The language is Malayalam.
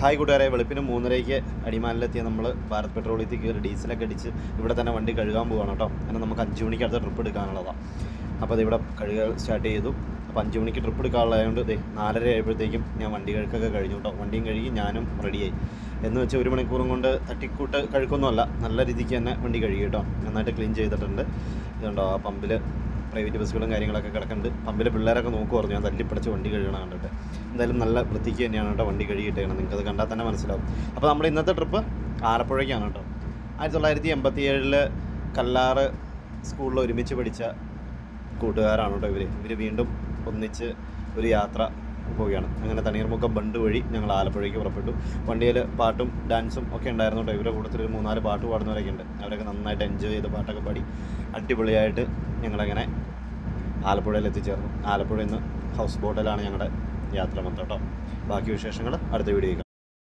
ഹായ് കൂട്ടുകാരെ വെളുപ്പിന് മൂന്നരയ്ക്ക് അടിമാലിലെത്തിയ നമ്മൾ ഭാരത് പെട്രോളിയത്തിൽ കയറി ഡീസലൊക്കെ അടിച്ച് ഇവിടെ തന്നെ വണ്ടി കഴുകാൻ പോവാണ് കേട്ടോ. അങ്ങനെ നമുക്ക് അഞ്ച് മണിക്ക് അടുത്ത ട്രിപ്പ് എടുക്കാനുള്ളതാണ് അപ്പോൾ ഇവിടെ കഴുകൽ സ്റ്റാർട്ട് ചെയ്തു. അപ്പോൾ അഞ്ച് മണിക്ക് ട്രിപ്പ് എടുക്കാനുള്ളതുകൊണ്ട് ദേ നാലര ആയപ്പോഴത്തേക്കും ഞാൻ വണ്ടി കഴുക്കൊക്കെ കഴിഞ്ഞു കേട്ടോ. വണ്ടിയും കഴുകി ഞാനും റെഡിയായി എന്ന് വെച്ചാൽ ഒരു മണിക്കൂറും കൊണ്ട് തട്ടിക്കൂട്ട് കഴുക്കൊന്നുമല്ല നല്ല രീതിക്ക് തന്നെ വണ്ടി കഴുകി കേട്ടോ. നന്നായിട്ട് ക്ലീൻ ചെയ്തിട്ടുണ്ട്. ഇതുണ്ടോ ആ പമ്പിൽ പ്രൈവറ്റ് ബസ്സുകളും കാര്യങ്ങളൊക്കെ കിടക്കുന്നുണ്ട്. പമ്പിലെ പിള്ളേരൊക്കെ നോക്കുമായിരുന്നു ഞാൻ തല്ലിപ്പിടിച്ച് വണ്ടി കഴുകണം കണ്ടിട്ട്. എന്തായാലും നല്ല വൃത്തിക്ക് തന്നെയാണ് കേട്ടോ വണ്ടി കഴുകിയിട്ടേക്കണം അത് കണ്ടാൽ തന്നെ മനസ്സിലാവും. അപ്പോൾ നമ്മുടെ ഇന്നത്തെ ട്രിപ്പ് ആലപ്പുഴയ്ക്കാണ് കേട്ടോ. ആയിരത്തി തൊള്ളായിരത്തി എൺപത്തി ഏഴിൽ കല്ലാറ് സ്കൂളിൽ ഒരുമിച്ച് പഠിച്ച കൂട്ടുകാരാണ് കേട്ടോ ഇവർ ഇവർ വീണ്ടും ഒന്നിച്ച് ഒരു യാത്ര പോവുകയാണ്. അങ്ങനെ തണ്ണീർമുക്കം ബണ്ട് വഴി ഞങ്ങൾ ആലപ്പുഴയ്ക്ക് പുറപ്പെട്ടു. വണ്ടിയിൽ പാട്ടും ഡാൻസും ഒക്കെ ഉണ്ടായിരുന്നു കേട്ടോ ഇവരുടെ കൂട്ടത്തിൽ ഒരു മൂന്നാൽ പാട്ട് പാടുന്നവരൊക്കെ ഉണ്ട്. അവരൊക്കെ നന്നായിട്ട് എൻജോയ് ചെയ്ത് പാട്ടൊക്കെ പാടി അടിപൊളിയായിട്ട് ഞങ്ങളങ്ങനെ ആലപ്പുഴയിൽ എത്തിച്ചേർന്നു. ആലപ്പുഴയിൽ നിന്ന് ഹൗസ് ബോട്ടിലാണ് ഞങ്ങളുടെ യാത്ര മൊത്തം കേട്ടോ ബാക്കി വിശേഷങ്ങൾ അടുത്ത വീഡിയോ